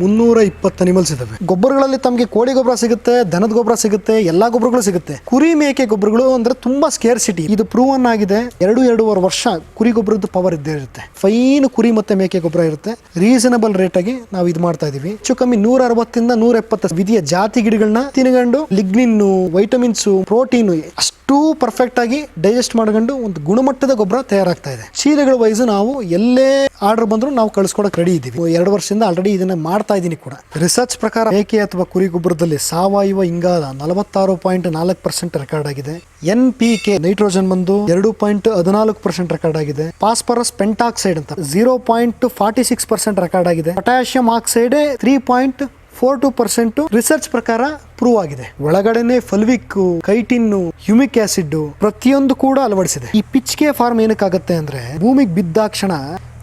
ಮುನ್ನೂರ ಇಪ್ಪತ್ತು ಅನಿಮಲ್ಸ್ ಇದಾವೆ. ಗೊಬ್ಬರಗಳಲ್ಲಿ ತಮಗೆ ಕೋಳಿ ಗೊಬ್ಬರ ಸಿಗುತ್ತೆ, ದನದ ಗೊಬ್ಬರ ಸಿಗುತ್ತೆ, ಎಲ್ಲಾ ಗೊಬ್ಬರಗಳು ಸಿಗುತ್ತೆ. ಕುರಿ ಮೇಕೆ ಗೊಬ್ಬರಗಳು ಅಂದ್ರೆ ತುಂಬಾ ಸ್ಕೇರ್ ಸಿಟಿ ಇದು ಪ್ರೂವನ್ ಆಗಿದೆ. ಎರಡು ಎರಡೂವರೆ ವರ್ಷ ಕುರಿ ಗೊಬ್ಬರದ ಪವರ್ ಇದ್ದೇ ಇರುತ್ತೆ. ಫೈನ್ ಕುರಿ ಮತ್ತೆ ಮೇಕೆ ಗೊಬ್ಬರ ಇರುತ್ತೆ. ರೀಸನಬಲ್ ರೇಟ್ ಆಗಿ ನಾವು ಇದು ಮಾಡ್ತಾ ಇದೀವಿ. ಹೆಚ್ಚು ಕಮ್ಮಿ ನೂರ ಅರವತ್ತಿಂದ ನೂರ ಎಪ್ಪತ್ತು ವಿಧಿಯ ಜಾತಿ ಗಿಡಗಳನ್ನ ತಿನ್ಕೊಂಡು ಲಿಗ್ನಿನ್ ವೈಟಮಿನ್ಸ್ ಪ್ರೋಟೀನ್ ಅಷ್ಟು ಪರ್ಫೆಕ್ಟ್ ಆಗಿ ಡೈಜೆಸ್ಟ್ ಮಾಡ್ಕೊಂಡು ಒಂದು ಗುಣಮಟ್ಟದ ಗೊಬ್ಬರ ತಯಾರಾಗ್ತಾ ಇದೆ. ಚೀಲಗಳ ವೈಸ್ ನಾವು ಎಲ್ಲೇ ಆರ್ಡರ್ ಬಂದ್ರು ನಾವು ಕಳಿಸ್ಕೊಡಕ್ಕೆ ರೆಡಿ ಇದ್ದೀವಿ ಎರಡು ವರ್ಷದಿಂದ ಆಲ್ರೆಡಿ ಇದನ್ನ ಮಾಡ್ತಾ ಇದ್ದೀನಿ ಕೂಡ. ರಿಸರ್ಚ್ ಪ್ರಕಾರ ಮೇಕೆ ಅಥವಾ ಕುರಿ ಗೊಬ್ಬರದಲ್ಲಿ ಸಾವಯವ ಇಂಗಾಲ ನಲವತ್ತಾರು ಪಾಯಿಂಟ್ ನಾಲ್ಕು ಪರ್ಸೆಂಟ್ ರೆಕಾರ್ಡ್ ಆಗಿದೆ. ಎನ್ ಪಿ ಕೆ ನೈಟ್ರೋಜನ್ ಬಂದು ಎರಡು ಪಾಯಿಂಟ್ ಹದಿನಾಲ್ಕು ಪರ್ಸೆಂಟ್ ರೆಕಾರ್ಡ್ ಆಗಿದೆ. ಫಾಸ್ಫರಸ್ ಪೆಂಟಾಕ್ಸೈಡ್ ಅಂತ zero point forty six percent record ಆಗಿದೆ. Potassium oxide three point four two percent research ಪ್ರಕಾರ ಪ್ರೂವ್ ಆಗಿದೆ. ಒಳಗಡೆನೆ ಫಲ್ವಿಕ್ ಕೈಟಿನ್ ಹ್ಯೂಮಿಕ್ ಆಸಿಡ್ ಪ್ರತಿಯೊಂದು ಕೂಡ ಅಳವಡಿಸಿದೆ. ಈ ಪಿಚ್ಕೆ ಫಾರ್ಮ್ ಏನಕ್ಕಾಗತ್ತೆ ಅಂದ್ರೆ ಭೂಮಿಗೆ ಬಿದ್ದಾಕ್ಷಣ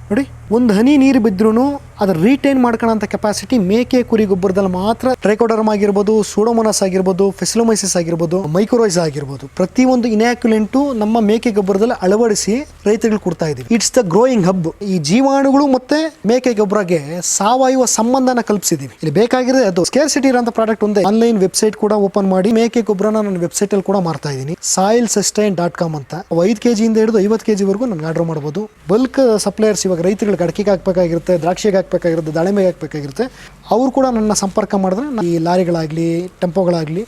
ನೋಡಿ, ಒಂದು ಹನಿ ನೀರು ಬಿದ್ದರೂ ಅದು ರೀಟೈನ್ ಮಾಡ್ಕೊಳ್ಳೋಂಥ ಕೆಪಾಸಿಟಿ ಮೇಕೆ, ಕುರಿ, ಗೊಬ್ಬರದಲ್ಲಿ ಮಾತ್ರ ಟ್ರೈಕೋಡರ್ಮ್ ಆಗಿರ್ಬೋದು ಸೂಡೋಮೊನಸ್ ಆಗಿರ್ಬೋದು ಫೆಸಿಲೊಮೈಸಿಸ್ ಆಗಿರ್ಬೋದು ಮೈಕ್ರೋಯ್ಸ್ ಆಗಿರ್ಬೋದು. ಪ್ರತಿಯೊಂದು ಇನ್ಯಾಕ್ಯುಲೆಂಟು ನಮ್ಮ ಮೇಕೆ, ಗೊಬ್ಬರದಲ್ಲಿ ಅಳವಡಿಸಿ ರೈತರಿಗೆ ಕೊಡ್ತಾ ಇದೀವಿ. ಇಟ್ಸ್ ದ ಗ್ರೋಯಿಂಗ್ ಹಬ್ ಈ ಜೀವಾಣುಗಳು ಮತ್ತೆ ಮೇಕೆ, ಗೊಬ್ಬರಗೆ ಸಾವಯವ ಸಂಬಂಧನ ಕಲ್ಪಿಸಿದೀವಿ. ಇಲ್ಲಿ ಬೇಕಾಗಿರೋದು ಅದು. ಸ್ಕೇರ್ಸಿಟಿ ಇರೋಂಥ ಪ್ರಾಡಕ್ಟ್ ಒಂದೇ. ಆನ್ಲೈನ್ ವೆಬ್ಸೈಟ್ ಕೂಡ ಓಪನ್ ಮಾಡಿ ಮೇಕೆ, ಗೊಬ್ಬರನ ನನ್ನ ವೆಬ್ಸೈಟ್ ಅಲ್ಲಿ ಕೂಡ ಮಾರ್ತಾ ಇದ್ದೀನಿ ಸಾಯಿಲ್ ಸಸ್ಟೈನ್ ಡಾಟ್ ಕಾಮ್ ಅಂತ. ಐದು ಕೆ ಜಿಯಿಂದ ಹಿಡಿದು ಐವತ್ತು ಕೆ ಜಿವರೆಗೂ ನನಗೆ ಆರ್ಡರ್ ಮಾಡ್ಬೋದು ಬಲ್ಕ್ ಸಪ್ಲೈಯರ್ಸ್ ಇವಾಗ ರೈತರಿಗೆ ಅಡಕೆಗೆ ಹಾಕ್ಬೇಕಾಗಿರುತ್ತೆ, ದ್ರಾಕ್ಷಿಗೆ ಹಾಕ್ಬೇಕಾಗಿರುತ್ತೆ, ದಾಳಿಂಬೆಗೆ ಹಾಕ್ಬೇಕಾಗಿರುತ್ತೆ, ಅವರು ಕೂಡ ನನ್ನ ಸಂಪರ್ಕ ಮಾಡಿದ್ರೆ ನಾನು ಈ ಲಾರಿಗಳಾಗಲಿ, ಟೆಂಪೋಗಳಾಗಲಿ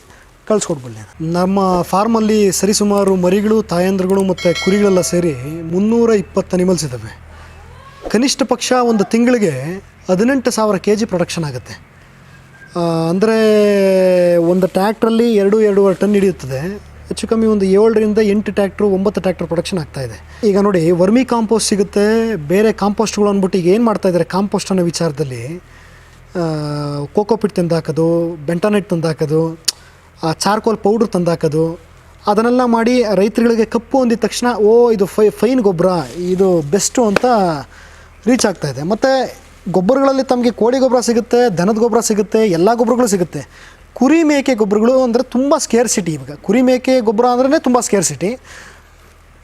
ಕಳಿಸ್ಕೊಡ್ಬಲ್ಲೆ ನಮ್ಮ ಫಾರ್ಮಲ್ಲಿ ಸರಿಸುಮಾರು ಮರಿಗಳು, ತಾಯಂದ್ರಗಳು ಮತ್ತು ಕುರಿಗಳೆಲ್ಲ ಸೇರಿ ಮುನ್ನೂರ ಇಪ್ಪತ್ತು ಅನಿಮಲ್ಸ್ ಇದ್ದಾವೆ ಕನಿಷ್ಠ ಪಕ್ಷ ಒಂದು ತಿಂಗಳಿಗೆ ಹದಿನೆಂಟು ಸಾವಿರ ಕೆ ಜಿ ಪ್ರೊಡಕ್ಷನ್ ಆಗುತ್ತೆ ಅಂದರೆ ಒಂದು ಟ್ರ್ಯಾಕ್ಟ್ರಲ್ಲಿ ಎರಡು, ಎರಡೂವರೆ ಟನ್ ಹಿಡಿಯುತ್ತದೆ. ಹೆಚ್ಚು ಕಮ್ಮಿ ಒಂದು ಏಳರಿಂದ ಎಂಟು ಟ್ಯಾಕ್ಟ್ರು ಒಂಬತ್ತು ಟ್ಯಾಕ್ಟ್ರ್ ಪ್ರೊಡಕ್ಷನ್ ಆಗ್ತಾ ಇದೆ. ಈಗ ನೋಡಿ, ವರ್ಮಿ ಕಾಂಪೋಸ್ಟ್ ಸಿಗುತ್ತೆ. ಬೇರೆ ಕಾಂಪೋಸ್ಟ್ಗಳು ಅಂದ್ಬಿಟ್ಟು ಈಗ ಏನು ಮಾಡ್ತಾ ಇದ್ದಾರೆ ಕಾಂಪೋಸ್ಟ್ ಅನ್ನೋ ವಿಚಾರದಲ್ಲಿ? ಕೋಕೋಪಿಟ್ ತಂದು ಹಾಕೋದು ಬೆಂಟಾನೆಟ್ ತಂದು ಆ ಚಾರ್ಕೋಲ್ ಪೌಡ್ರ್ ತಂದು ಹಾಕೋದು ಅದನ್ನೆಲ್ಲ ಮಾಡಿ ರೈತರುಗಳಿಗೆ ಕಪ್ಪು ಅಂದಿದ ತಕ್ಷಣ, ಓ, ಇದು ಫೈ, ಫೈನ್ ಗೊಬ್ಬರ, ಇದು ಬೆಸ್ಟು ಅಂತ ರೀಚ್ ಆಗ್ತಾ ಇದೆ. ಮತ್ತು ಗೊಬ್ಬರಗಳಲ್ಲಿ ತಮಗೆ ಕೋಳಿ ಗೊಬ್ಬರ ಸಿಗುತ್ತೆ, ದನದ ಗೊಬ್ಬರ ಸಿಗುತ್ತೆ, ಎಲ್ಲ ಗೊಬ್ಬರಗಳು ಸಿಗುತ್ತೆ. ಕುರಿ ಮೇಕೆ ಗೊಬ್ಬರಗಳು ಅಂದರೆ ತುಂಬ ಸ್ಕೇರ್ ಸಿಟಿ ಇವಾಗ. ಕುರಿ ಮೇಕೆ ಗೊಬ್ಬರ ಅಂದ್ರೆ ತುಂಬ ಸ್ಕೇರ್ ಸಿಟಿ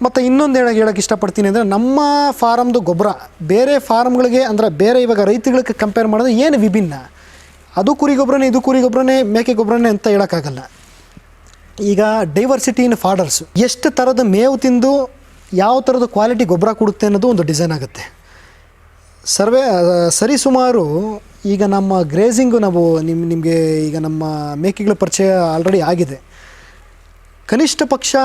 ಮತ್ತು ಇನ್ನೊಂದು ಹೇಳಕ್ಕೆ ಹೇಳಕ್ಕೆ ಇಷ್ಟಪಡ್ತೀನಿ ಅಂದರೆ ನಮ್ಮ ಫಾರಮ್ದು ಗೊಬ್ಬರ ಬೇರೆ ಫಾರಮ್ಗಳಿಗೆ ಅಂದರೆ ಬೇರೆ ಇವಾಗ ರೈತಗಳಿಗೆ ಕಂಪೇರ್ ಮಾಡಿದ್ರೆ ಏನು ವಿಭಿನ್ನ? ಅದು ಕುರಿ ಗೊಬ್ಬರನೇ, ಇದು ಕುರಿ ಗೊಬ್ಬರನೇ, ಮೇಕೆ ಗೊಬ್ಬರನೇ ಅಂತ ಹೇಳೋಕ್ಕಾಗಲ್ಲ. ಈಗ ಡೈವರ್ಸಿಟಿ ಇನ್ ಫಾಡರ್ಸ್ ಎಷ್ಟು ಥರದ ಮೇವು ತಿಂದು ಯಾವ ಥರದ ಕ್ವಾಲಿಟಿ ಗೊಬ್ಬರ ಕೊಡುತ್ತೆ ಅನ್ನೋದು ಒಂದು ಡಿಸೈನ್ ಆಗುತ್ತೆ. ಸರ್ವೇ ಸರಿಸುಮಾರು ಈಗ ನಮ್ಮ ಗ್ರೇಸಿಂಗು ನಾವು ನಿಮ್ಮ ನಿಮಗೆ ಈಗ ನಮ್ಮ ಮೇಕೆಗಳ ಪರಿಚಯ ಆಲ್ರೆಡಿ ಆಗಿದೆ. ಕನಿಷ್ಠ ಪಕ್ಷ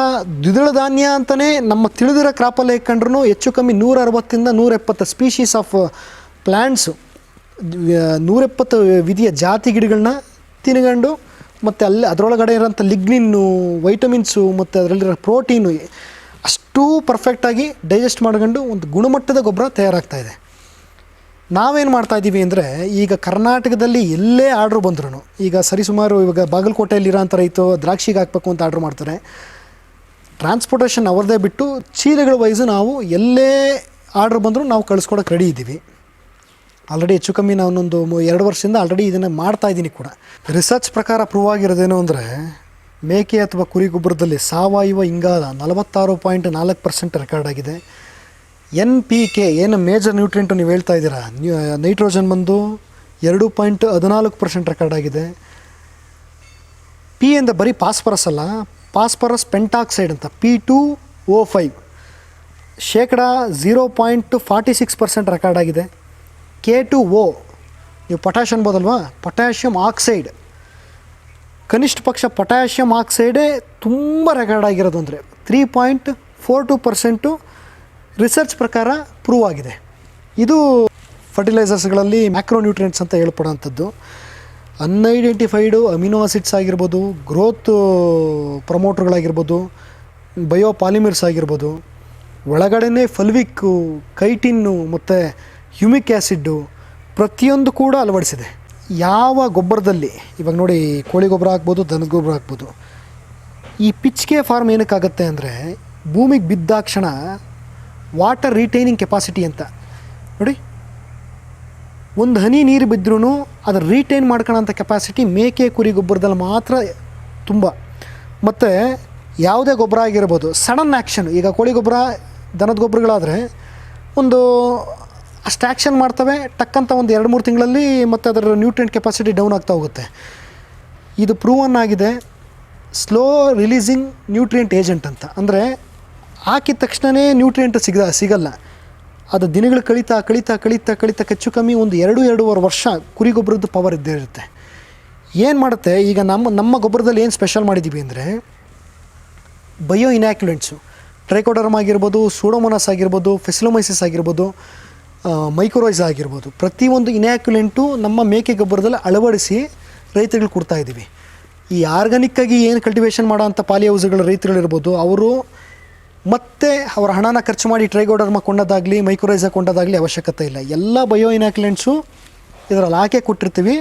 ದ್ವಿದಳ ಧಾನ್ಯ ಅಂತಲೇ ನಮ್ಮ ತಿಳಿದಿರೋ ಕ್ರಾಪಲ್ಲಿ ಇಟ್ಕೊಂಡ್ರು ಹೆಚ್ಚು ಕಮ್ಮಿ ನೂರ ಅರವತ್ತಿಂದ ನೂರ ಎಪ್ಪತ್ತು ಸ್ಪೀಶೀಸ್ ಆಫ್ ಪ್ಲ್ಯಾಂಟ್ಸು ನೂರೆಪ್ಪತ್ತು ವಿಧಿಯ ಜಾತಿ ಗಿಡಗಳನ್ನ ತಿನ್ಕೊಂಡು ಮತ್ತು ಅಲ್ಲಿ ಅದರೊಳಗಡೆ ಇರೋಂಥ ಲಿಗ್ನಿನ್ನು ವೈಟಮಿನ್ಸು ಮತ್ತು ಅದರಲ್ಲಿರೋ ಪ್ರೋಟೀನು ಅಷ್ಟೂ ಪರ್ಫೆಕ್ಟಾಗಿ ಡೈಜೆಸ್ಟ್ ಮಾಡ್ಕೊಂಡು ಒಂದು ಗುಣಮಟ್ಟದ ಗೊಬ್ಬರ ತಯಾರಾಗ್ತಾ ಇದೆ. ನಾವೇನು ಮಾಡ್ತಾ ಇದ್ದೀವಿ ಅಂದರೆ ಈಗ ಕರ್ನಾಟಕದಲ್ಲಿ ಎಲ್ಲೇ ಆರ್ಡ್ರ್ ಬಂದ್ರು ಈಗ ಸರಿಸುಮಾರು ಇವಾಗ ಬಾಗಲಕೋಟೆಯಲ್ಲಿರೋಂಥ ರೈತು ದ್ರಾಕ್ಷಿಗೆ ಹಾಕಬೇಕು ಅಂತ ಆರ್ಡ್ರ್ ಮಾಡ್ತಾರೆ. ಟ್ರಾನ್ಸ್ಪೋರ್ಟೇಷನ್ ಅವ್ರದ್ದೇ ಬಿಟ್ಟು ಚೀಲಗಳ ವೈಸು ನಾವು ಎಲ್ಲೇ ಆರ್ಡ್ರ್ ಬಂದರೂ ನಾವು ಕಳಿಸ್ಕೊಡೋಕೆ ರೆಡಿ ಇದ್ದೀವಿ. ಆಲ್ರೆಡಿ ಹೆಚ್ಚು ಕಮ್ಮಿ ನಾನೊಂದು ಎರಡು ವರ್ಷದಿಂದ ಆಲ್ರೆಡಿ ಇದನ್ನು ಮಾಡ್ತಾ ಇದ್ದೀನಿ ಕೂಡ. ರಿಸರ್ಚ್ ಪ್ರಕಾರ ಪ್ರೂವ್ ಆಗಿರೋದೇನು ಅಂದರೆ, ಮೇಕೆ ಅಥವಾ ಕುರಿ ಗೊಬ್ಬರದಲ್ಲಿ ಸಾವಯವ ಇಂಗಾಲ ನಲವತ್ತಾರು ಪಾಯಿಂಟ್ ನಾಲ್ಕು ಪರ್ಸೆಂಟ್ ರೆಕಾರ್ಡ್ ಆಗಿದೆ. ಎನ್ ಪಿ ಕೆ, ಏನು ಮೇಜರ್ ನ್ಯೂಟ್ರಿಯೆಂಟು ನೀವು ಹೇಳ್ತಾ ಇದ್ದೀರಾ? ನೈಟ್ರೋಜನ್ ಬಂದು ಎರಡು ಪಾಯಿಂಟ್ ಹದಿನಾಲ್ಕು ಪರ್ಸೆಂಟ್ ರೆಕಾರ್ಡ್ ಆಗಿದೆ. ಪಿ ಅಂದರೆ ಬರೀ ಪಾಸ್ಪರಸ್ ಅಲ್ಲ ಪಾಸ್ಪರಸ್ ಪೆಂಟಾಕ್ಸೈಡ್ ಅಂತ ಪಿ ಟು ಓ ಫೈವ್ ಶೇಕಡ zero point forty six percent record ಆಗಿದೆ. ಕೆ ಟು ಓ ನೀವು ಪೊಟ್ಯಾಷ್ ಅನ್ಬೋದಲ್ವಾ ಪೊಟ್ಯಾಷಿಯಂ ಆಕ್ಸೈಡ್ ಕನಿಷ್ಠ ಪಕ್ಷ ಪೊಟ್ಯಾಷಿಯಂ ಆಕ್ಸೈಡೇ ತುಂಬ ರೆಕಾರ್ಡ್ ಆಗಿರೋದು ಅಂದರೆ three point four two percent research ಪ್ರಕಾರ ಪ್ರೂವ್ ಆಗಿದೆ. ಇದು ಫರ್ಟಿಲೈಸರ್ಸ್ಗಳಲ್ಲಿ ಮ್ಯಾಕ್ರೋನ್ಯೂಟ್ರಿಯೆಂಟ್ಸ್ ಅಂತ ಹೇಳ್ಪಡೋಂಥದ್ದು ಅನ್ಐಡೆಂಟಿಫೈಡು ಅಮಿನೋ ಆಸಿಡ್ಸ್ ಆಗಿರ್ಬೋದು ಗ್ರೋತ್ ಪ್ರಮೋಟ್ರ್ಗಳಾಗಿರ್ಬೋದು ಬಯೋ ಪಾಲಿಮರ್ಸ್ ಆಗಿರ್ಬೋದು, ಒಳಗಡೆನೇ ಫಲ್ವಿಕ್ಕು ಕೈಟಿನ್ನು ಮತ್ತು ಹ್ಯೂಮಿಕ್ ಆ್ಯಸಿಡ್ಡು ಪ್ರತಿಯೊಂದು ಕೂಡ ಅಳವಡಿಸಿದೆ. ಯಾವ ಗೊಬ್ಬರದಲ್ಲಿ, ಇವಾಗ ನೋಡಿ ಕೋಳಿ ಗೊಬ್ಬರ ಹಾಕ್ಬೋದು ದನದ ಗೊಬ್ಬರ ಹಾಕ್ಬೋದು ಈ ಪಿಚ್ಕೆ ಫಾರ್ಮ್ ಏನಕ್ಕಾಗತ್ತೆ ಅಂದರೆ ಭೂಮಿಗೆ ಬಿದ್ದಾಕ್ಷಣ ವಾಟರ್ ರಿಟೈನಿಂಗ್ ಕೆಪಾಸಿಟಿ ಅಂತ. ನೋಡಿ, ಒಂದು ಹನಿ ನೀರು ಬಿದ್ದರೂ ಅದರ ರೀಟೈನ್ ಮಾಡ್ಕೊಳ್ಳೋಂಥ ಕೆಪಾಸಿಟಿ ಮೇಕೆ, ಕುರಿ, ಗೊಬ್ಬರದಲ್ಲಿ ಮಾತ್ರ ತುಂಬ. ಮತ್ತು ಯಾವುದೇ ಗೊಬ್ಬರ ಆಗಿರ್ಬೋದು, ಸಡನ್ ಆ್ಯಕ್ಷನ್ ಈಗ ಕೋಳಿ ಗೊಬ್ಬರ, ದನದ ಗೊಬ್ಬರಗಳಾದರೆ ಒಂದು ಅಷ್ಟು ಆ್ಯಕ್ಷನ್ ಮಾಡ್ತವೆ, ಟಕ್ಕಂತ ಒಂದು ಎರಡು ಮೂರು ತಿಂಗಳಲ್ಲಿ ಮತ್ತು ಅದರ ನ್ಯೂಟ್ರಿಯೆಂಟ್ ಕೆಪಾಸಿಟಿ ಡೌನ್ ಆಗ್ತಾ ಹೋಗುತ್ತೆ. ಇದು ಪ್ರೂವನ್ ಆಗಿದೆ, ಸ್ಲೋ ರಿಲೀಸಿಂಗ್ ನ್ಯೂಟ್ರಿಯೆಂಟ್ ಏಜೆಂಟ್ ಅಂತ. ಅಂದರೆ ಹಾಕಿದ ತಕ್ಷಣವೇ ನ್ಯೂಟ್ರಿಯೆಂಟ್ ಸಿಗ ಸಿಗಲ್ಲ. ಅದು ದಿನಗಳು ಕಳೀತಾ ಕಳೀತಾ ಕಳೀತಾ ಕಳೀತಾ ಹೆಚ್ಚು ಕಮ್ಮಿ ಒಂದು ಎರಡು, ಎರಡೂವರೆ ವರ್ಷ ಕುರಿ ಗೊಬ್ಬರದ್ದು ಪವರ್ ಇದ್ದೇ ಇರುತ್ತೆ. ಏನು ಮಾಡುತ್ತೆ? ಈಗ ನಮ್ಮ ನಮ್ಮ ಗೊಬ್ಬರದಲ್ಲಿ ಏನು ಸ್ಪೆಷಲ್ ಮಾಡಿದ್ದೀವಿ ಅಂದರೆ ಬಯೋ ಇನ್ಯಾಕ್ಯುಲೆಂಟ್ಸು ಟ್ರೈಕೋಡರ್ಮ್ ಆಗಿರ್ಬೋದು ಸೂಡೋಮೋನಸ್ ಆಗಿರ್ಬೋದು ಫೆಸಿಲೋಮೈಸಿಸ್ ಆಗಿರ್ಬೋದು ಮೈಕ್ರೋಯ್ಸ್ ಆಗಿರ್ಬೋದು. ಪ್ರತಿಯೊಂದು ಇನ್ಯಾಕ್ಯುಲೆಂಟು ನಮ್ಮ ಮೇಕೆ ಗೊಬ್ಬರದಲ್ಲಿ ಅಳವಡಿಸಿ ರೈತರಿಗೆ ಕೊಡ್ತಾ ಇದ್ದೀವಿ ಈ ಆರ್ಗಾನಿಕ್ಕಾಗಿ ಏನು ಕಲ್ಟಿವೇಷನ್ ಮಾಡೋ ಅಂಥ ಪಾಲಿ ಹೌಸ್ಗಳ ರೈತರುಗಳಿರ್ಬೋದು ಅವರು ಮತ್ತೆ ಅವರ ಹಣನ ಖರ್ಚು ಮಾಡಿ ಟ್ರೈಗೋಡರ್ಮ ಕೊಂಡದಾಗಲಿ ಮೈಕ್ರೋರೈಸ ಕೊಂಡದಾಗಲಿ ಅವಶ್ಯಕತೆ ಇಲ್ಲ. ಎಲ್ಲ ಬಯೋ ಇನಾಕ್ಲೆಂಟ್ಸು ಇದರಲ್ಲಿ ಹಾಕೇ ಕೊಟ್ಟಿರ್ತೀವಿ.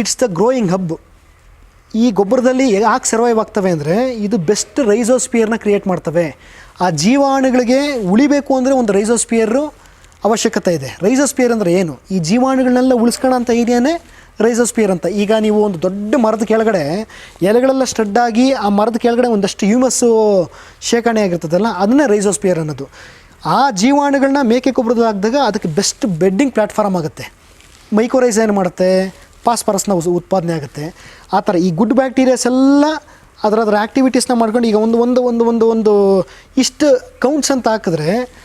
ಇಟ್ಸ್ ದ ಗ್ರೋಯಿಂಗ್ ಹಬ್ ಈ ಗೊಬ್ಬರದಲ್ಲಿ ಯಾಕೆ ಸರ್ವೈವ್ ಆಗ್ತವೆ ಅಂದರೆ, ಇದು ಬೆಸ್ಟ್ ರೈಸೋಸ್ಪಿಯರ್ನ ಕ್ರಿಯೇಟ್ ಮಾಡ್ತವೆ. ಆ ಜೀವಾಣುಗಳಿಗೆ ಉಳಿಬೇಕು ಅಂದರೆ ಒಂದು ರೈಸೋಸ್ಪಿಯರು ಅವಶ್ಯಕತೆ ಇದೆ. ರೈಸೋಸ್ಪಿಯರ್ ಅಂದರೆ ಏನು? ಈ ಜೀವಾಣುಗಳನ್ನೆಲ್ಲ ಉಳಿಸ್ಕೊಳ್ಳೋಂಥ ಏರಿಯಾನೇ ರೈಸೋಸ್ಪಿಯರ್ ಅಂತ. ಈಗ ನೀವು ಒಂದು ದೊಡ್ಡ ಮರದ ಕೆಳಗಡೆ, ಎಲೆಗಳೆಲ್ಲ ಸ್ಟಡ್ ಆಗಿ ಆ ಮರದ ಕೆಳಗಡೆ ಒಂದಷ್ಟು ಹ್ಯೂಮಸ್ಸು ಶೇಖರಣೆ ಆಗಿರ್ತದಲ್ಲ, ಅದನ್ನೇ ರೈಸೋಸ್ಪಿಯರ್ ಅನ್ನೋದು. ಆ ಜೀವಾಣುಗಳನ್ನ ಮೇಕೆ ಗೊಬ್ಬರದ ಹಾಕಿದಾಗ ಅದಕ್ಕೆ ಬೆಸ್ಟ್ ಬೆಡ್ಡಿಂಗ್ ಪ್ಲ್ಯಾಟ್ಫಾರ್ಮ್ ಆಗುತ್ತೆ. ಮೈಕೋರೈಸ್ ಏನು ಮಾಡುತ್ತೆ? ಫಾಸ್ಫರಸ್ನ ಉಸ್- ಉತ್ಪಾದನೆ ಆಗುತ್ತೆ. ಆ ಥರ ಈ ಗುಡ್ ಬ್ಯಾಕ್ಟೀರಿಯಾಸ್ ಎಲ್ಲ ಅದರ ಅದರ ಆ್ಯಕ್ಟಿವಿಟೀಸ್ನ ಮಾಡ್ಕೊಂಡು ಈಗ ಒಂದು ಒಂದು ಒಂದು ಒಂದು ಒಂದು ಇಷ್ಟು ಕೌಂಟ್ಸ್ ಅಂತ ಹಾಕಿದ್ರೆ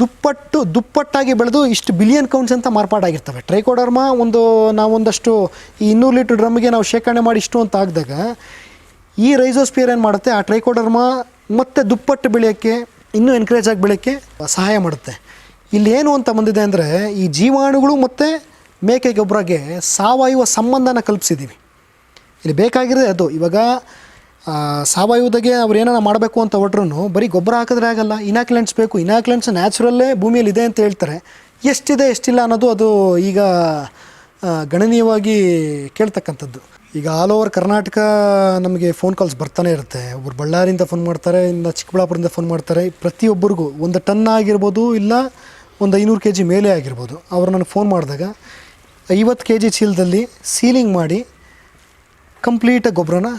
ದುಪ್ಪಟ್ಟು, ದುಪ್ಪಟ್ಟಾಗಿ ಬೆಳೆದು ಇಷ್ಟು ಬಿಲಿಯನ್ ಕೌಂಟ್ಸ್ ಅಂತ ಮಾರ್ಪಾಡಾಗಿರ್ತವೆ ಟ್ರೈಕೋಡರ್ಮ ಒಂದು ನಾವೊಂದಷ್ಟು ಈ ಇನ್ನೂರು ಲೀಟ್ರ್ ಡ್ರಮ್ಗೆ ನಾವು ಶೇಖರಣೆ ಮಾಡಿ ಇಷ್ಟು ಅಂತ ಆಗಿದಾಗ ಈ ರೈಸೋಸ್ಪಿಯರ್ ಏನು ಮಾಡುತ್ತೆ? ಆ ಟ್ರೈಕೋಡರ್ಮ ಮತ್ತೆ ದುಪ್ಪಟ್ಟು ಬೆಳೆಯೋಕ್ಕೆ, ಇನ್ನೂ ಎನ್ಕರೇಜ್ ಆಗಿ ಬೆಳೆಯೋಕ್ಕೆ ಸಹಾಯ ಮಾಡುತ್ತೆ. ಇಲ್ಲಿ ಏನು ಅಂತ ಬಂದಿದೆ ಅಂದರೆ ಈ ಜೀವಾಣುಗಳು ಮತ್ತು ಮೇಕೆ ಗೊಬ್ಬರಗೆ ಸಾವಯವ ಸಂಬಂಧನ ಕಲ್ಪಿಸಿದ್ದೀವಿ ಇಲ್ಲಿ ಬೇಕಾಗಿರೋದೇ ಅದು. ಇವಾಗ ಸಾವಯವದಾಗೆ ಅವ್ರು ಏನಾರ ಮಾಡಬೇಕು ಅಂತ ಹೊಟ್ರು ಬರೀ ಗೊಬ್ಬರ ಹಾಕಿದ್ರೆ ಆಗಲ್ಲ ಇನಾಕ್ಲೆಂಟ್ಸ್ ಬೇಕು. ಇನಾಕ್ಲೆಂಟ್ಸ್ ನ್ಯಾಚುರಲ್ಲೇ ಭೂಮಿಯಲ್ಲಿ ಇದೆ ಅಂತ ಹೇಳ್ತಾರೆ. ಎಷ್ಟಿದೆ, ಎಷ್ಟಿಲ್ಲ ಅನ್ನೋದು ಅದು ಈಗ ಗಣನೀಯವಾಗಿ ಕೇಳ್ತಕ್ಕಂಥದ್ದು. ಈಗ ಆಲ್ ಓವರ್ ಕರ್ನಾಟಕ ನಮಗೆ ಫೋನ್ ಕಾಲ್ಸ್ ಬರ್ತಾನೆ ಇರುತ್ತೆ. ಒಬ್ಬರು ಬಳ್ಳಾರಿಯಿಂದ ಫೋನ್ ಮಾಡ್ತಾರೆ ಇಲ್ಲ ಚಿಕ್ಕಬಳ್ಳಾಪುರದಿಂದ ಫೋನ್ ಮಾಡ್ತಾರೆ. ಪ್ರತಿಯೊಬ್ಬರಿಗೂ ಒಂದು ಟನ್ ಆಗಿರ್ಬೋದು, ಇಲ್ಲ ಒಂದು ಐನೂರು ಕೆ ಜಿ ಮೇಲೆ ಆಗಿರ್ಬೋದು. ಅವರು ನನಗೆ ಫೋನ್ ಮಾಡಿದಾಗ ಐವತ್ತು ಕೆ ಜಿ ಚೀಲದಲ್ಲಿ ಸೀಲಿಂಗ್ ಮಾಡಿ ಕಂಪ್ಲೀಟ್ ಗೊಬ್ಬರನ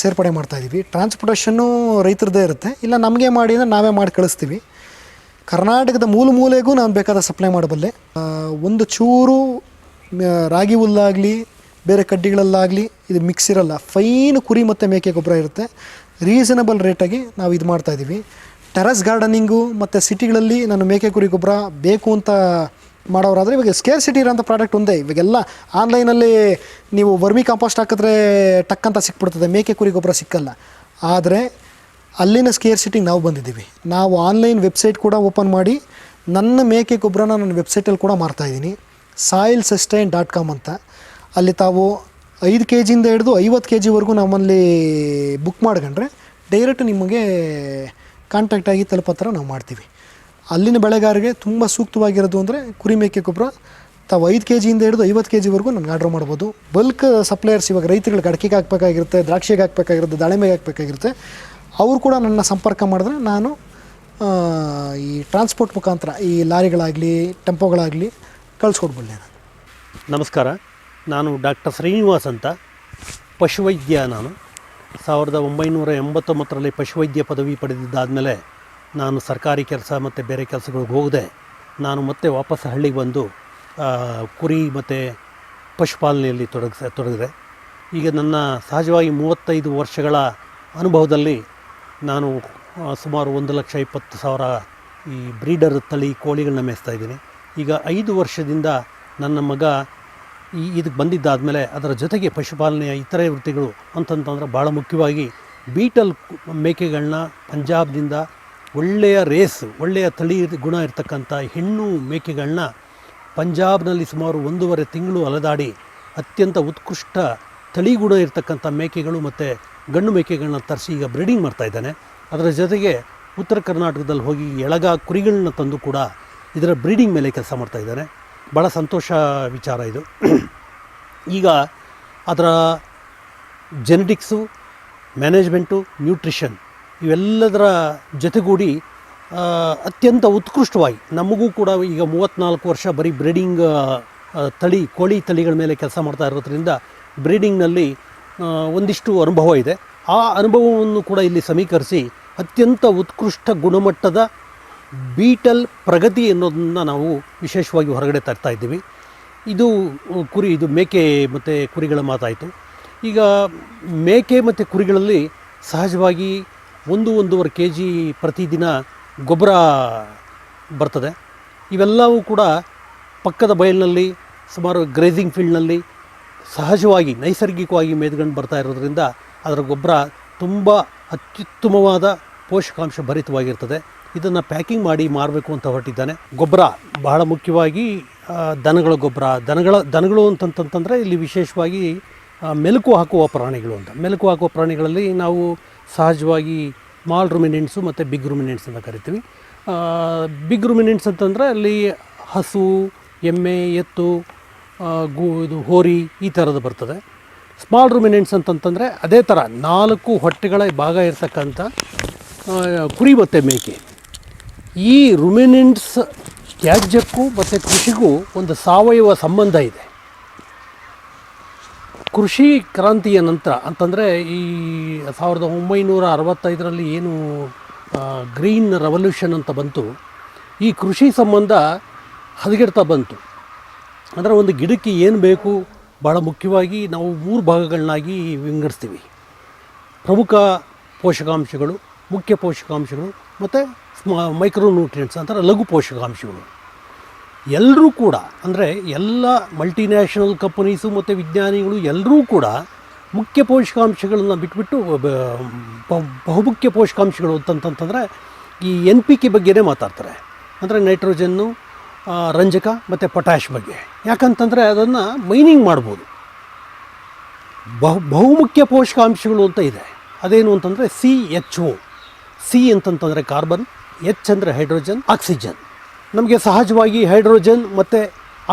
ಸೇರ್ಪಡೆ ಮಾಡ್ತಾಯಿದ್ದೀವಿ ಟ್ರಾನ್ಸ್ಪೋರ್ಟೇಷನ್ನು ರೈತರದ್ದೇ ಇರುತ್ತೆ. ಇಲ್ಲ, ನಮಗೆ ಮಾಡಿ ಅಂದರೆ ನಾವೇ ಮಾಡಿ ಕಳಿಸ್ತೀವಿ. ಕರ್ನಾಟಕದ ಮೂಲ ಮೂಲೆಗೂ ನಾನು ಬೇಕಾದ ಸಪ್ಲೈ ಮಾಡಬಲ್ಲೆ. ಒಂದು ಚೂರು ರಾಗಿ ಹುಲ್ಲಾಗಲಿ, ಬೇರೆ ಕಡ್ಡಿಗಳಲ್ಲಾಗಲಿ ಇದು ಮಿಕ್ಸ್ ಇರಲ್ಲ. ಫೈನ್ ಕುರಿ ಮತ್ತು ಮೇಕೆ ಗೊಬ್ಬರ ಇರುತ್ತೆ. ರೀಸನಬಲ್ ರೇಟಾಗಿ ನಾವು ಇದು ಮಾಡ್ತಾಯಿದ್ದೀವಿ ಟೆರಸ್ ಗಾರ್ಡನಿಂಗು ಮತ್ತು ಸಿಟಿಗಳಲ್ಲಿ ನಾನು ಮೇಕೆ ಕುರಿ ಗೊಬ್ಬರ ಬೇಕು ಅಂತ ಮಾಡೋರಾದರೆ ಇವಾಗ ಸ್ಕೇರ್ ಸಿಟಿ ಇರೋಂಥ ಪ್ರಾಡಕ್ಟ್ ಒಂದೇ. ಇವಾಗೆಲ್ಲ ಆನ್ಲೈನಲ್ಲಿ ನೀವು ವರ್ಮಿ ಕಾಂಪೋಸ್ಟ್ ಹಾಕಿದ್ರೆ ಟಕ್ ಅಂತ ಸಿಕ್ಬಿಡ್ತದೆ. ಮೇಕೆ, ಕುರಿ ಗೊಬ್ಬರ ಸಿಕ್ಕಲ್ಲ. ಆದರೆ ಅಲ್ಲಿನ ಸ್ಕೇರ್ ಸಿಟಿಗೆ ನಾವು ಬಂದಿದ್ದೀವಿ. ನಾವು ಆನ್ಲೈನ್ ವೆಬ್ಸೈಟ್ ಕೂಡ ಓಪನ್ ಮಾಡಿ ನನ್ನ ಮೇಕೆ ಗೊಬ್ಬರನ ನನ್ನ ವೆಬ್ಸೈಟಲ್ಲಿ ಕೂಡ ಮಾರ್ತಾಯಿದ್ದೀನಿ ಸಾಯಿಲ್ ಸಸ್ಟೈನ್ ಡಾಟ್ ಕಾಮ್ ಅಂತ. ಅಲ್ಲಿ ತಾವು ಐದು ಕೆ ಜಿಯಿಂದ ಹಿಡಿದು ಐವತ್ತು ಕೆ ಜಿವರೆಗೂ ನಮ್ಮಲ್ಲಿ ಬುಕ್ ಮಾಡ್ಕೊಂಡ್ರೆ ಡೈರೆಕ್ಟ್ ನಿಮಗೆ ಕಾಂಟ್ಯಾಕ್ಟಾಗಿ ತಲುಪೋ ಥರ ನಾವು ಮಾಡ್ತೀವಿ. ಅಲ್ಲಿನ ಬೆಳೆಗಾರರಿಗೆ ತುಂಬ ಸೂಕ್ತವಾಗಿರೋದು ಅಂದರೆ ಕುರಿ ಮೇಕೆ ಗೊಬ್ಬರ. ತಾವು ಐದು ಕೆ ಜಿಯಿಂದ ಹಿಡಿದು ಐವತ್ತು ಕೆ ಜಿವರೆಗೂ ನನಗೆ ಆರ್ಡ್ರ್ ಮಾಡ್ಬೋದು. ಬಲ್ಕ್ ಸಪ್ಲೈಯರ್ಸ್ ಇವಾಗ ರೈತರುಗಳಿಗೆ ಅಡಿಕೆಗೆ ಹಾಕಬೇಕಾಗಿರುತ್ತೆ, ದ್ರಾಕ್ಷಿಗೆ ಹಾಕಬೇಕಾಗಿರುತ್ತೆ, ದಾಳಿಂಬೆಗೆ ಹಾಕಬೇಕಾಗಿರುತ್ತೆ. ಅವರು ಕೂಡ ನನ್ನ ಸಂಪರ್ಕ ಮಾಡಿದ್ರೆ ನಾನು ಈ ಟ್ರಾನ್ಸ್ಪೋರ್ಟ್ ಮುಖಾಂತರ ಈ ಲಾರಿಗಳಾಗಲಿ, ಟೆಂಪೋಗಳಾಗಲಿ ಕಳಿಸ್ಕೊಡ್ಬಲ್ಲೆ ನಾನು. ನಮಸ್ಕಾರ. ನಾನು ಡಾಕ್ಟರ್ ಶ್ರೀನಿವಾಸ್ ಅಂತ. ಪಶುವೈದ್ಯ ನಾನು. ಸಾವಿರದ ಒಂಬೈನೂರ ಎಂಬತ್ತೊಂಬತ್ತರಲ್ಲಿ ಪಶುವೈದ್ಯ ಪದವಿ ಪಡೆದಿದ್ದಾದಮೇಲೆ ನಾನು ಸರ್ಕಾರಿ ಕೆಲಸ ಮತ್ತು ಬೇರೆ ಕೆಲಸಗಳಿಗೆ ಹೋಗದೆ ನಾನು ಮತ್ತೆ ವಾಪಸ್ ಹಳ್ಳಿಗೆ ಬಂದು ಕುರಿ ಮತ್ತು ಪಶುಪಾಲನೆಯಲ್ಲಿ ತೊಡಗಿಸ, ತೊಡಗಿದೆ. ಈಗ ನನ್ನ ಸಹಜವಾಗಿ ಮೂವತ್ತೈದು ವರ್ಷಗಳ ಅನುಭವದಲ್ಲಿ ನಾನು ಸುಮಾರು ಒಂದು ಲಕ್ಷ ಇಪ್ಪತ್ತು ಸಾವಿರ ಈ ಬ್ರೀಡರ್ ತಳಿ ಕೋಳಿಗಳನ್ನ ಮೇಯಿಸ್ತಾ ಇದ್ದೀನಿ. ಈಗ ಐದು ವರ್ಷದಿಂದ ನನ್ನ ಮಗ ಈ, ಇದಕ್ಕೆ ಬಂದಿದ್ದಾದಮೇಲೆ ಅದರ ಜೊತೆಗೆ ಪಶುಪಾಲನೆಯ ಇತರೆ ವೃತ್ತಿಗಳು ಅಂತಂತಂದ್ರೆ ಭಾಳ ಮುಖ್ಯವಾಗಿ ಬೀಟಲ್ ಮೇಕೆಗಳನ್ನ ಪಂಜಾಬ್ನಿಂದ ಒಳ್ಳೆಯ ರೇಸ್, ಒಳ್ಳೆಯ ತಳಿ ಗುಣ ಇರತಕ್ಕಂಥ ಹೆಣ್ಣು ಮೇಕೆಗಳನ್ನ ಪಂಜಾಬ್ನಲ್ಲಿ ಸುಮಾರು ಒಂದೂವರೆ ತಿಂಗಳು ಅಲೆದಾಡಿ ಅತ್ಯಂತ ಉತ್ಕೃಷ್ಟ ತಳಿ ಗುಣ ಇರತಕ್ಕಂಥ ಮೇಕೆಗಳು ಮತ್ತು ಗಂಡು ಮೇಕೆಗಳನ್ನ ತರಿಸಿ ಈಗ ಬ್ರೀಡಿಂಗ್ ಮಾಡ್ತಾ ಇದ್ದಾನೆ. ಅದರ ಜೊತೆಗೆ ಉತ್ತರ ಕರ್ನಾಟಕದಲ್ಲಿ ಹೋಗಿ ಎಳಗ ಕುರಿಗಳನ್ನ ತಂದು ಕೂಡ ಇದರ ಬ್ರೀಡಿಂಗ್ ಮೇಲೆ ಕೆಲಸ ಮಾಡ್ತಾ ಇದ್ದಾನೆ. ಭಾಳ ಸಂತೋಷ ವಿಚಾರ ಇದು. ಈಗ ಅದರ ಜೆನೆಟಿಕ್ಸು ಮ್ಯಾನೇಜ್ಮೆಂಟು ನ್ಯೂಟ್ರಿಷನ್ ಇವೆಲ್ಲದರ ಜೊತೆಗೂಡಿ ಅತ್ಯಂತ ಉತ್ಕೃಷ್ಟವಾಗಿ, ನಮಗೂ ಕೂಡ ಈಗ ಮೂವತ್ತ್ನಾಲ್ಕು ವರ್ಷ ಬರೀ ಬ್ರೀಡಿಂಗ್ ತಳಿ, ಕೋಳಿ ತಳಿಗಳ ಮೇಲೆ ಕೆಲಸ ಮಾಡ್ತಾ ಇರೋದ್ರಿಂದ ಬ್ರೀಡಿಂಗ್ನಲ್ಲಿ ಒಂದಿಷ್ಟು ಅನುಭವ ಇದೆ. ಆ ಅನುಭವವನ್ನು ಕೂಡ ಇಲ್ಲಿ ಸಮೀಕರಿಸಿ ಅತ್ಯಂತ ಉತ್ಕೃಷ್ಟ ಗುಣಮಟ್ಟದ ಬೀಟಲ್ ಪ್ರಗತಿ ಅನ್ನೋದನ್ನು ನಾವು ವಿಶೇಷವಾಗಿ ಹೊರಗಡೆ ತರ್ತಾ ಇದ್ದೀವಿ. ಇದು ಕುರಿ, ಇದು ಮೇಕೆ ಮತ್ತು ಕುರಿಗಳ ಮಾತಾಯಿತು. ಈಗ ಮೇಕೆ ಮತ್ತು ಕುರಿಗಳಲ್ಲಿ ಸಹಜವಾಗಿ ಒಂದು ಒಂದೂವರೆ ಕೆ ಜಿ ಪ್ರತಿದಿನ ಗೊಬ್ಬರ ಬರ್ತದೆ. ಇವೆಲ್ಲವೂ ಕೂಡ ಪಕ್ಕದ ಬಯಲಿನಲ್ಲಿ, ಸುಮಾರು ಗ್ರೇಸಿಂಗ್ ಫೀಲ್ಡ್ನಲ್ಲಿ ಸಹಜವಾಗಿ, ನೈಸರ್ಗಿಕವಾಗಿ ಮೇದ್ಕೊಂಡು ಬರ್ತಾ ಇರೋದ್ರಿಂದ ಅದರ ಗೊಬ್ಬರ ತುಂಬ ಅತ್ಯುತ್ತಮವಾದ ಪೋಷಕಾಂಶ ಭರಿತವಾಗಿರ್ತದೆ. ಇದನ್ನು ಪ್ಯಾಕಿಂಗ್ ಮಾಡಿ ಮಾರಬೇಕು ಅಂತ ಹೊರಟಿದ್ದಾನೆ. ಗೊಬ್ಬರ ಬಹಳ ಮುಖ್ಯವಾಗಿ ದನಗಳ ಗೊಬ್ಬರ, ದನಗಳ, ದನಗಳು ಅಂತಂತಂತಂದರೆ ಇಲ್ಲಿ ವಿಶೇಷವಾಗಿ ಮೆಲುಕು ಹಾಕುವ ಪ್ರಾಣಿಗಳು ಅಂತ. ಮೆಲುಕು ಹಾಕುವ ಪ್ರಾಣಿಗಳಲ್ಲಿ ನಾವು ಸಹಜವಾಗಿ ಸ್ಮಾಲ್ ರುಮಿನೆಂಟ್ಸು ಮತ್ತು ಬಿಗ್ ರುಮಿನೆಂಟ್ಸ್ ಅಂತ ಕರಿತೀವಿ. ಬಿಗ್ ರುಮಿನೆಂಟ್ಸ್ ಅಂತಂದರೆ ಅಲ್ಲಿ ಹಸು, ಎಮ್ಮೆ, ಎತ್ತು ಗೂ, ಇದು ಹೋರಿ ಈ ಥರದ್ದು ಬರ್ತದೆ. ಸ್ಮಾಲ್ ರುಮಿನೆಂಟ್ಸ್ ಅಂತಂತಂದರೆ ಅದೇ ಥರ ನಾಲ್ಕು ಹೊಟ್ಟೆಗಳ ಭಾಗ ಇರ್ತಕ್ಕಂಥ ಕುರಿ ಮತ್ತು ಮೇಕೆ. ಈ ರುಮಿನೆಂಟ್ಸ್ ತ್ಯಾಜ್ಯಕ್ಕೂ ಮತ್ತು ಕೃಷಿಗೂ ಒಂದು ಸಾವಯವ ಸಂಬಂಧ ಇದೆ. ಕೃಷಿ ಕ್ರಾಂತಿಯ ನಂತರ ಅಂತಂದರೆ ಈ ಸಾವಿರದ ಒಂಬೈನೂರ ಅರವತ್ತೈದರಲ್ಲಿ ಏನು ಗ್ರೀನ್ ರೆವಲ್ಯೂಷನ್ ಅಂತ ಬಂತು. ಈ ಕೃಷಿ ಸಂಬಂಧ ಹದಗೆಡ್ತಾ ಬಂತು. ಅಂದರೆ ಒಂದು ಗಿಡಕ್ಕೆ ಏನು ಬೇಕು ಭಾಳ ಮುಖ್ಯವಾಗಿ ನಾವು ಮೂರು ಭಾಗಗಳನ್ನಾಗಿ ವಿಂಗಡಿಸ್ತೀವಿ. ಪ್ರಮುಖ ಪೋಷಕಾಂಶಗಳು, ಮುಖ್ಯ ಪೋಷಕಾಂಶಗಳು ಮತ್ತು ಸ್ಮ ಮೈಕ್ರೋ ನ್ಯೂಟ್ರಿಯೆಂಟ್ಸ್ ಅಂತಾರೆ ಲಘು ಪೋಷಕಾಂಶಗಳು. ಎಲ್ಲರೂ ಕೂಡ, ಅಂದರೆ ಎಲ್ಲ ಮಲ್ಟಿನ್ಯಾಷನಲ್ ಕಂಪನೀಸು ಮತ್ತು ವಿಜ್ಞಾನಿಗಳು ಎಲ್ಲರೂ ಕೂಡ ಮುಖ್ಯ ಪೋಷಕಾಂಶಗಳನ್ನು ಬಿಟ್ಬಿಟ್ಟು ಬಹುಮುಖ್ಯ ಪೋಷಕಾಂಶಗಳು ಅಂತಂತಂತಂದರೆ ಈ ಎನ್ ಪಿ ಕೆ ಬಗ್ಗೆನೇ ಮಾತಾಡ್ತಾರೆ. ಅಂದರೆ ನೈಟ್ರೋಜನ್ನು ರಂಜಕ ಮತ್ತು ಪೊಟ್ಯಾಶ್ ಬಗ್ಗೆ. ಯಾಕಂತಂದರೆ ಅದನ್ನು ಮೈನಿಂಗ್ ಮಾಡ್ಬೋದು. ಬಹು, ಬಹುಮುಖ್ಯ ಪೋಷಕಾಂಶಗಳು ಅಂತ ಇದೆ. ಅದೇನು ಅಂತಂದರೆ ಸಿ ಎಚ್ ಒ ಸಿ ಅಂತಂತಂದರೆ ಕಾರ್ಬನ್ ಎಚ್ ಅಂದರೆ ಹೈಡ್ರೋಜನ್ ಆಕ್ಸಿಜನ್ ನಮಗೆ ಸಹಜವಾಗಿ ಹೈಡ್ರೋಜನ್ ಮತ್ತು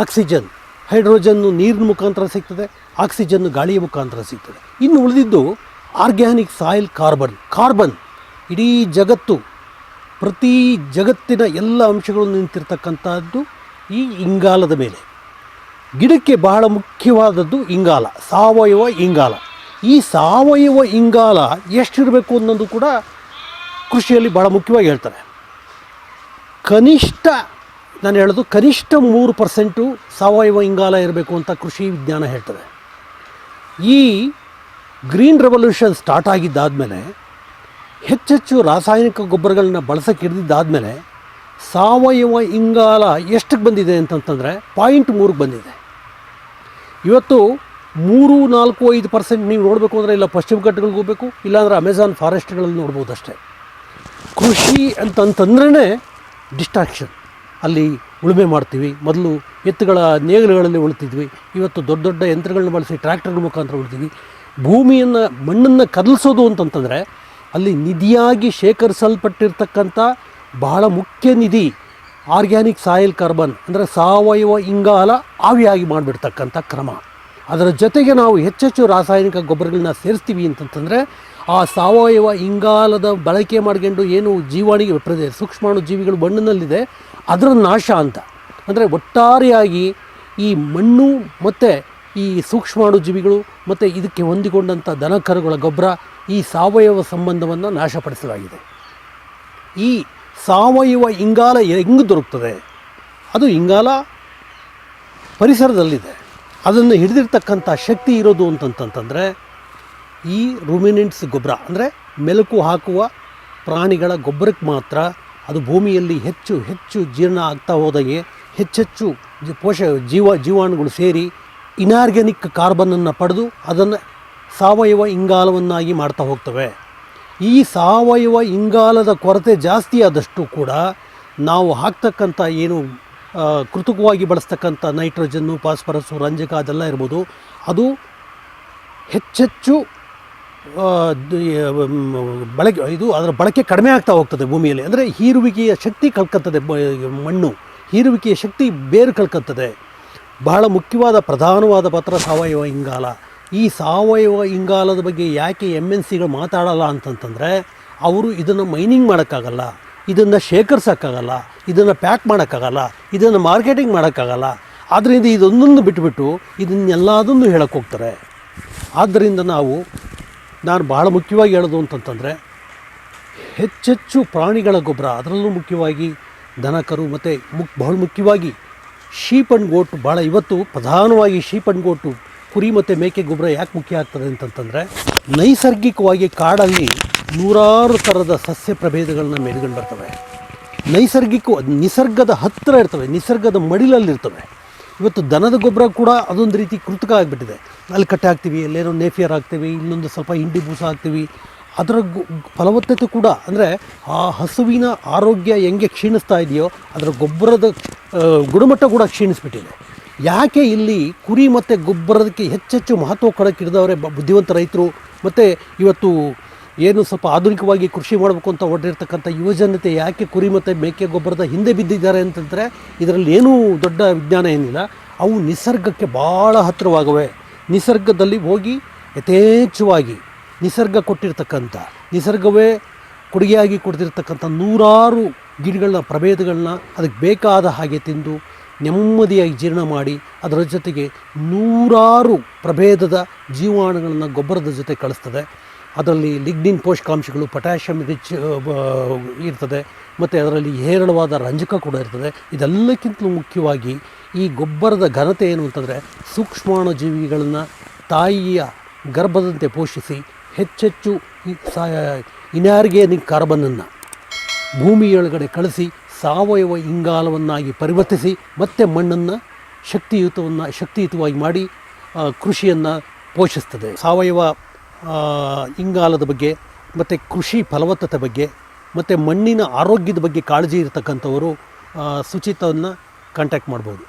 ಆಕ್ಸಿಜನ್. ಹೈಡ್ರೋಜನ್ನು ನೀರಿನ ಮುಖಾಂತರ ಸಿಗ್ತದೆ, ಆಕ್ಸಿಜನ್ನು ಗಾಳಿಯ ಮುಖಾಂತರ ಸಿಗ್ತದೆ. ಇನ್ನು ಉಳಿದಿದ್ದು ಆರ್ಗ್ಯಾನಿಕ್ ಸಾಯಿಲ್ ಕಾರ್ಬನ್. ಕಾರ್ಬನ್ ಇಡೀ ಜಗತ್ತು, ಪ್ರತಿ ಜಗತ್ತಿನ ಎಲ್ಲ ಅಂಶಗಳು ನಿಂತಿರ್ತಕ್ಕಂಥದ್ದು ಈ ಇಂಗಾಲದ ಮೇಲೆ. ಗಿಡಕ್ಕೆ ಬಹಳ ಮುಖ್ಯವಾದದ್ದು ಇಂಗಾಲ, ಸಾವಯವ ಇಂಗಾಲ. ಈ ಸಾವಯವ ಇಂಗಾಲ ಎಷ್ಟಿರಬೇಕು ಅನ್ನೋದು ಕೂಡ ಕೃಷಿಯಲ್ಲಿ ಭಾಳ ಮುಖ್ಯವಾಗಿ ಹೇಳ್ತಾರೆ. ಕನಿಷ್ಠ ನಾನು ಹೇಳೋದು ಕನಿಷ್ಠ ಮೂರು ಪರ್ಸೆಂಟು ಸಾವಯವ ಇಂಗಾಲ ಇರಬೇಕು ಅಂತ ಕೃಷಿ ವಿಜ್ಞಾನ ಹೇಳ್ತದೆ. ಈ ಗ್ರೀನ್ ರೆವಲ್ಯೂಷನ್ ಸ್ಟಾರ್ಟ್ ಆಗಿದ್ದಾದಮೇಲೆ ಹೆಚ್ಚೆಚ್ಚು ರಾಸಾಯನಿಕ ಗೊಬ್ಬರಗಳನ್ನ ಬಳಸೋಕೆ ಹಿಡಿದಿದ್ದಾದಮೇಲೆ ಸಾವಯವ ಇಂಗಾಲ ಎಷ್ಟಕ್ಕೆ ಬಂದಿದೆ ಅಂತಂತಂದರೆ ಪಾಯಿಂಟ್ ಮೂರಿಗೆ ಬಂದಿದೆ. ಇವತ್ತು ಮೂರು, ನಾಲ್ಕು, ಐದು ಪರ್ಸೆಂಟ್ ನೀವು ನೋಡಬೇಕು ಅಂದರೆ ಇಲ್ಲ ಪಶ್ಚಿಮ ಘಟ್ಟಗಳಿಗೆ ಹೋಗಬೇಕು, ಇಲ್ಲಾಂದರೆ ಅಮೆಝಾನ್ ಫಾರೆಸ್ಟ್ಗಳಲ್ಲಿ ನೋಡ್ಬೋದು ಅಷ್ಟೇ. ಕೃಷಿ ಅಂತಂತಂದ್ರೇ ಡಿಸ್ಟ್ರಾಕ್ಷನ್ ಅಲ್ಲಿ ಉಳುಮೆ ಮಾಡ್ತೀವಿ. ಮೊದಲು ಎತ್ತುಗಳ ನೇಗಿಲುಗಳಲ್ಲಿ ಉಳ್ತಿದ್ವಿ ಇವತ್ತು ದೊಡ್ಡ ದೊಡ್ಡ ಯಂತ್ರಗಳನ್ನ ಬಳಸಿ ಟ್ರ್ಯಾಕ್ಟರ್ಗಳ ಮುಖಾಂತರ ಉಳ್ತೀವಿ ಭೂಮಿಯನ್ನು, ಮಣ್ಣನ್ನು ಕದಲಿಸೋದು ಅಂತಂತಂದರೆ ಅಲ್ಲಿ ನಿಧಿಯಾಗಿ ಶೇಖರಿಸಲ್ಪಟ್ಟಿರ್ತಕ್ಕಂಥ ಬಹಳ ಮುಖ್ಯ ನಿಧಿ ಆರ್ಗ್ಯಾನಿಕ್ ಸಾಯಿಲ್ ಕಾರ್ಬನ್ ಅಂದರೆ ಸಾವಯವ ಇಂಗಾಲ ಆವಿಯಾಗಿ ಮಾಡಿಬಿಡ್ತಕ್ಕಂಥ ಕ್ರಮ. ಅದರ ಜೊತೆಗೆ ನಾವು ಹೆಚ್ಚೆಚ್ಚು ರಾಸಾಯನಿಕ ಗೊಬ್ಬರಗಳನ್ನ ಸೇರಿಸ್ತೀವಿ ಅಂತಂತಂದರೆ ಆ ಸಾವಯವ ಇಂಗಾಲದ ಬಳಕೆ ಮಾಡ್ಕೊಂಡು ಏನು ಜೀವಾಣಿಗೆ ಪ್ರದೇ ಸೂಕ್ಷ್ಮಾಣು ಜೀವಿಗಳು ಮಣ್ಣಿನಲ್ಲಿದೆ ಅದರ ನಾಶ ಅಂತ. ಅಂದರೆ ಒಟ್ಟಾರೆಯಾಗಿ ಈ ಮಣ್ಣು ಮತ್ತು ಈ ಸೂಕ್ಷ್ಮಾಣು ಜೀವಿಗಳು ಮತ್ತು ಇದಕ್ಕೆ ಹೊಂದಿಕೊಂಡಂಥ ದನಕರುಗಳ ಗೊಬ್ಬರ ಈ ಸಾವಯವ ಸಂಬಂಧವನ್ನು ನಾಶಪಡಿಸಲಾಗಿದೆ. ಈ ಸಾವಯವ ಇಂಗಾಲ ಹೆಂಗೆ ದೊರಕ್ತದೆ? ಅದು ಇಂಗಾಲ ಪರಿಸರದಲ್ಲಿದೆ. ಅದನ್ನು ಹಿಡಿದಿರ್ತಕ್ಕಂಥ ಶಕ್ತಿ ಇರೋದು ಅಂತಂತಂತಂದರೆ ಈ ರುಮಿನೆಂಟ್ಸ್ ಗೊಬ್ಬರ, ಅಂದರೆ ಮೆಲುಕು ಹಾಕುವ ಪ್ರಾಣಿಗಳ ಗೊಬ್ಬರಕ್ಕೆ ಮಾತ್ರ ಅದು ಭೂಮಿಯಲ್ಲಿ ಹೆಚ್ಚು ಹೆಚ್ಚು ಜೀರ್ಣ ಆಗ್ತಾ ಹೋದಾಗೆ ಹೆಚ್ಚೆಚ್ಚು ಪೋಷ ಜೀವ ಜೀವಾಣುಗಳು ಸೇರಿ ಇನಾರ್ಗ್ಯಾನಿಕ್ ಕಾರ್ಬನನ್ನು ಪಡೆದು ಅದನ್ನು ಸಾವಯವ ಇಂಗಾಲವನ್ನಾಗಿ ಮಾಡ್ತಾ ಹೋಗ್ತವೆ. ಈ ಸಾವಯವ ಇಂಗಾಲದ ಕೊರತೆ ಜಾಸ್ತಿ ಆದಷ್ಟು ಕೂಡ ನಾವು ಹಾಕ್ತಕ್ಕಂಥ ಏನು ಕೃತಕವಾಗಿ ಬಳಸ್ತಕ್ಕಂಥ ನೈಟ್ರೋಜನ್ನು ಫಾಸ್ಫರಸ್ಸು ರಂಜಕ ಅದೆಲ್ಲ ಇರ್ಬೋದು, ಅದು ಹೆಚ್ಚೆಚ್ಚು ಬಳಕೆ, ಇದು ಅದರ ಬಳಕೆ ಕಡಿಮೆ ಆಗ್ತಾ ಹೋಗ್ತದೆ ಭೂಮಿಯಲ್ಲಿ. ಅಂದರೆ ಹೀರುವಿಕೆಯ ಶಕ್ತಿ ಕಳ್ಕತ್ತದೆ ಮಣ್ಣು. ಹೀರುವಿಕೆಯ ಶಕ್ತಿ ಬೇರು ಕಳ್ಕತ್ತದೆ ಬಹಳ ಮುಖ್ಯವಾದ, ಪ್ರಧಾನವಾದ ಪಾತ್ರ ಸಾವಯವ ಇಂಗಾಲ. ಈ ಸಾವಯವ ಇಂಗಾಲದ ಬಗ್ಗೆ ಯಾಕೆ ಎಂ ಎನ್ ಸಿಗಳು ಮಾತಾಡಲ್ಲ ಅಂತಂತಂದರೆ, ಅವರು ಇದನ್ನು ಮೈನಿಂಗ್ ಮಾಡೋಕ್ಕಾಗಲ್ಲ. ಇದನ್ನು ಶೇಖರಿಸೋಕ್ಕಾಗಲ್ಲ. ಇದನ್ನು ಪ್ಯಾಕ್ ಮಾಡೋಕ್ಕಾಗಲ್ಲ. ಇದನ್ನು ಮಾರ್ಕೆಟಿಂಗ್ ಮಾಡೋಕ್ಕಾಗಲ್ಲ. ಆದ್ದರಿಂದ ಇದೊಂದೊಂದು ಬಿಟ್ಬಿಟ್ಟು ಇದನ್ನೆಲ್ಲದನ್ನು ಹೇಳಕ್ಕೆ ಹೋಗ್ತಾರೆ. ಆದ್ದರಿಂದ ನಾವು ನಾನು ಭಾಳ ಮುಖ್ಯವಾಗಿ ಹೇಳೋದು ಅಂತಂತಂದರೆ, ಹೆಚ್ಚೆಚ್ಚು ಪ್ರಾಣಿಗಳ ಗೊಬ್ಬರ, ಅದರಲ್ಲೂ ಮುಖ್ಯವಾಗಿ ದನ, ಕರು ಮತ್ತು ಮುಕ್ ಬಹಳ ಮುಖ್ಯವಾಗಿ ಶೀಪ್ ಅಂಡ್ ಗೋಟು ಭಾಳ ಇವತ್ತು ಪ್ರಧಾನವಾಗಿ ಶೀಪ್ ಅಂಡ್ ಗೋಟು ಕುರಿ ಮತ್ತು ಮೇಕೆ ಗೊಬ್ಬರ ಯಾಕೆ ಮುಖ್ಯ ಆಗ್ತದೆ ಅಂತಂತಂದರೆ, ನೈಸರ್ಗಿಕವಾಗಿ ಕಾಡಲ್ಲಿ ನೂರಾರು ಥರದ ಸಸ್ಯ ಪ್ರಭೇದಗಳನ್ನ ಮೇಲ್ಕೊಂಡು ಬರ್ತವೆ. ನೈಸರ್ಗಿಕ ನಿಸರ್ಗದ ಹತ್ತಿರ ಇರ್ತವೆ, ನಿಸರ್ಗದ ಮಡಿಲಲ್ಲಿರ್ತವೆ. ಇವತ್ತು ದನದ ಗೊಬ್ಬರ ಕೂಡ ಅದೊಂದು ರೀತಿ ಕೃತಕ ಆಗಿಬಿಟ್ಟಿದೆ. ಅಲ್ಲಿ ಕಟ್ಟೆ ಹಾಕ್ತೀವಿ ಎಲ್ಲೇನೋ ನೇಫಿಯರ್ ಹಾಕ್ತೀವಿ ಇನ್ನೊಂದು ಸ್ವಲ್ಪ ಹಿಂಡಿ ಬೂಸ ಹಾಕ್ತೀವಿ. ಅದರ ಫಲವತ್ತತೆ ಕೂಡ, ಅಂದರೆ ಆ ಹಸುವಿನ ಆರೋಗ್ಯ ಹೆಂಗೆ ಕ್ಷೀಣಿಸ್ತಾ ಇದೆಯೋ, ಅದರ ಗೊಬ್ಬರದ ಗುಣಮಟ್ಟ ಕೂಡ ಕ್ಷೀಣಿಸ್ಬಿಟ್ಟಿದೆ. ಯಾಕೆ ಇಲ್ಲಿ ಕುರಿ ಮತ್ತು ಗೊಬ್ಬರದಕ್ಕೆ ಹೆಚ್ಚೆಚ್ಚು ಮಹತ್ವ ಕೊಡೋಕ್ಕಿಡಿದವರೇ ಬುದ್ಧಿವಂತ ರೈತರು, ಮತ್ತು ಇವತ್ತು ಏನು ಸ್ವಲ್ಪ ಆಧುನಿಕವಾಗಿ ಕೃಷಿ ಮಾಡಬೇಕು ಅಂತ ಹೊರಟಿರ್ತಕ್ಕಂಥ ಯುವಜನತೆ ಯಾಕೆ ಕುರಿ ಮತ್ತು ಮೇಕೆ ಗೊಬ್ಬರದ ಹಿಂದೆ ಬಿದ್ದಿದ್ದಾರೆ ಅಂತಂದರೆ ಇದರಲ್ಲಿ ಏನೂ ದೊಡ್ಡ ವಿಜ್ಞಾನ ಏನಿಲ್ಲ. ಅವು ನಿಸರ್ಗಕ್ಕೆ ಭಾಳ ಹತ್ತಿರವಾಗವೆ. ನಿಸರ್ಗದಲ್ಲಿ ಹೋಗಿ ಯಥೇಚ್ಛವಾಗಿ ನಿಸರ್ಗ ಕೊಟ್ಟಿರ್ತಕ್ಕಂಥ, ನಿಸರ್ಗವೇ ಕೊಡುಗೆಯಾಗಿ ಕೊಡ್ತಿರ್ತಕ್ಕಂಥ ನೂರಾರು ಗಿಡಗಳನ್ನ, ಪ್ರಭೇದಗಳನ್ನ ಅದಕ್ಕೆ ಬೇಕಾದ ಹಾಗೆ ತಿಂದು ನೆಮ್ಮದಿಯಾಗಿ ಜೀರ್ಣ ಮಾಡಿ ಅದರ ಜೊತೆಗೆ ನೂರಾರು ಪ್ರಭೇದದ ಜೀವಾಣುಗಳನ್ನು ಗೊಬ್ಬರದ ಜೊತೆ ಕಳಿಸ್ತದೆ. ಅದರಲ್ಲಿ ಲಿಗ್ನಿನ್ ಪೋಷಕಾಂಶಗಳು, ಪೊಟ್ಯಾಷಿಯಂ ರಿಚ್ ಇರ್ತದೆ, ಮತ್ತು ಅದರಲ್ಲಿ ಹೇರಳವಾದ ರಂಜಕ ಕೂಡ ಇರ್ತದೆ. ಇದೆಲ್ಲಕ್ಕಿಂತಲೂ ಮುಖ್ಯವಾಗಿ ಈ ಗೊಬ್ಬರದ ಘನತೆ ಏನು ಅಂತಂದರೆ ಸೂಕ್ಷ್ಮಾಣು ಜೀವಿಗಳನ್ನು ತಾಯಿಯ ಗರ್ಭದಂತೆ ಪೋಷಿಸಿ ಹೆಚ್ಚೆಚ್ಚು ಇನ್ಯಾರ್ಗ್ಯಾನಿಕ್ ಕಾರ್ಬನನ್ನು ಭೂಮಿಯೊಳಗಡೆ ಕಳಿಸಿ ಸಾವಯವ ಇಂಗಾಲವನ್ನಾಗಿ ಪರಿವರ್ತಿಸಿ ಮತ್ತೆ ಮಣ್ಣನ್ನು ಶಕ್ತಿಯುತವನ್ನು, ಶಕ್ತಿಯುತವಾಗಿ ಮಾಡಿ ಕೃಷಿಯನ್ನು ಪೋಷಿಸ್ತದೆ. ಸಾವಯವ ಇಂಗಾಲದ ಬಗ್ಗೆ, ಮತ್ತು ಕೃಷಿ ಫಲವತ್ತತೆ ಬಗ್ಗೆ, ಮತ್ತು ಮಣ್ಣಿನ ಆರೋಗ್ಯದ ಬಗ್ಗೆ ಕಾಳಜಿ ಇರತಕ್ಕಂಥವರು ಸುಚಿತವನ್ನು ಕಾಂಟ್ಯಾಕ್ಟ್ ಮಾಡ್ಬೋದು.